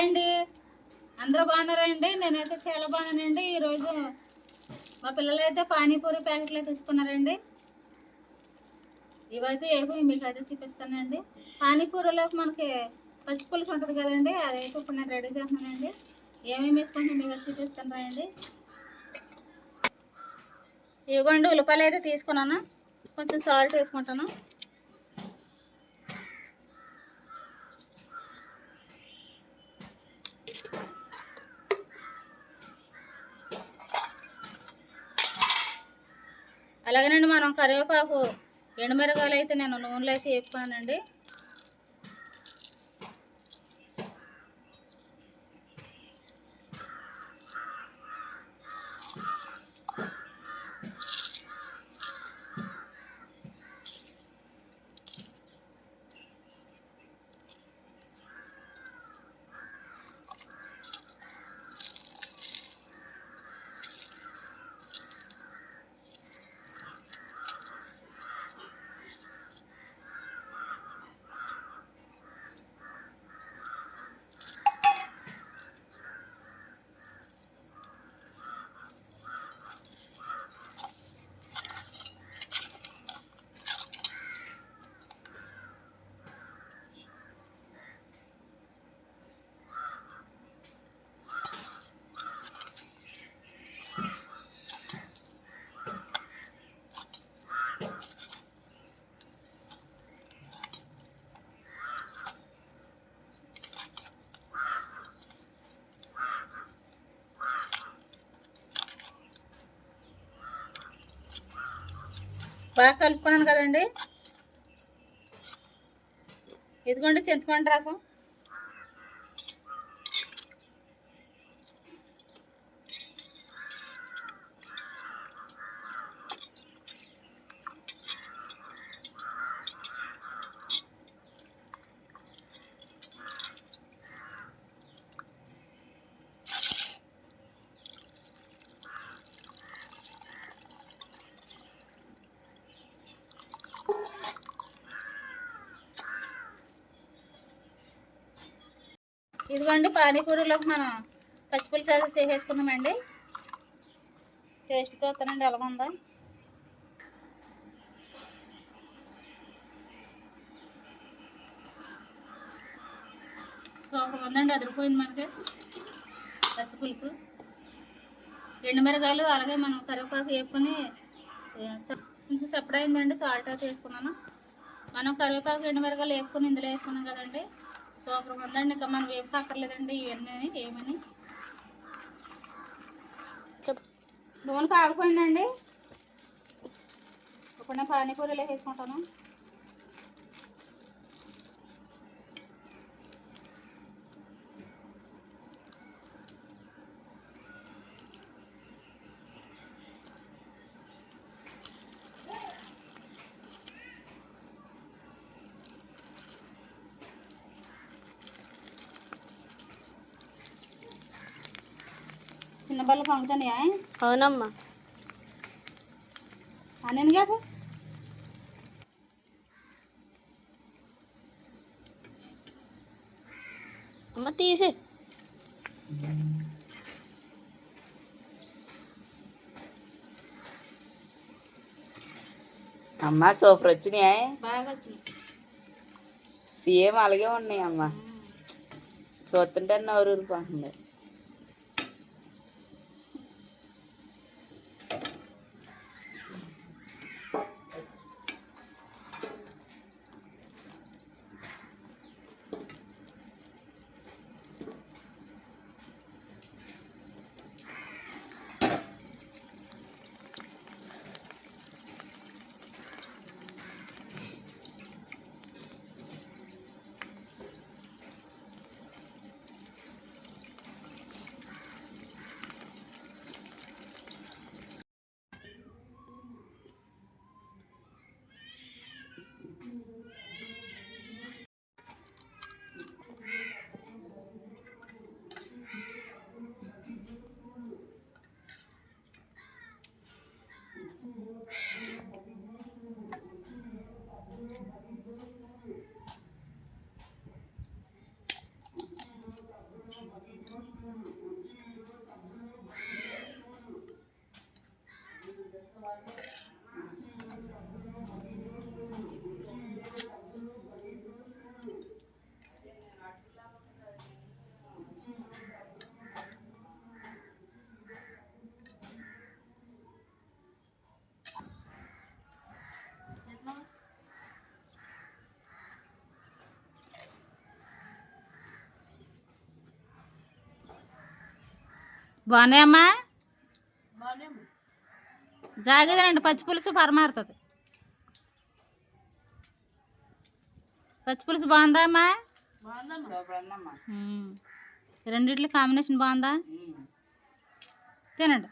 Hi అండి అందరూ బాగున్నారండి? నేనైతే చాలా బాగున్నానండి. ఈరోజు మా పిల్లలు అయితే పానీపూరి ప్యాకెట్లు తీసుకున్నారండి. ఇవైతే ఏమో మీకు అయితే చూపిస్తానండి. పానీపూరిలోకి మనకి పచ్చిపులుసు ఉంటుంది కదండి అదైతే ఇప్పుడు నేను రెడీ చేస్తున్నానండి. ఏమేమి వేసుకుంటే మీకు అయితే చూపిస్తాను రాయండి ఇవ్వండి ఉల్లిపాయలు అయితే తీసుకున్నాను. కొంచెం సాల్ట్ వేసుకుంటాను. అలాగేనండి మనం కరివేపాకు ఎండుమిరగాయలు అయితే నేను నూనెలో అయితే వేపుకున్నానండి. బాగా కలుపుకున్నాను కదండి. ఇదిగోండి చింతపండు రసం. ఇదిగోండి పానీపూరిలోకి మనం పచ్చిపులుసు అయితే చేసేసుకున్నామండి టేస్ట్ చూస్తానండి ఎలాగుందా. సూపర్ ఉందండి అదిరిపోయింది మనకి పచ్చిపులుసు. ఎండుమిరకాయలు అలాగే మనం కరివేపాకు వేపుకొని ఏ, చ- కొంచెం సాల్ట్ వేసుకున్నాను. మనం కరివేపాకు ఎండుమిరకాయలు వేపుకొని ఇందులో వేసుకున్నాం కదండి. సూపర్ ఉందండి ఇంకా మనం వేపు అక్కర్లేదండి ఇవన్నీ ఏమని? నూనె కాగిపోయిందండి ఇప్పుడు నేను పానీపూరీలో వేసుకుంటాను చిన్న బల్ల పొంగుతాయా అవునమ్మా. అని కాదు? అమ్మ తీసి. అమ్మ సూపర్ వచ్చినాయి? బాగా వచ్చింది సేమ్ అలాగే ఉన్నాయి అమ్మ. చూస్తుంటే నోరు ఊరిపోతుంది. బాగున్నాయమ్మా? జాగిదండి పచ్చి పులుసు పరమారుతుంది. పచ్చి పులుసు బాగుందా అమ్మా. రెండిట్ల కాంబినేషన్ బాగుందా. తినండి.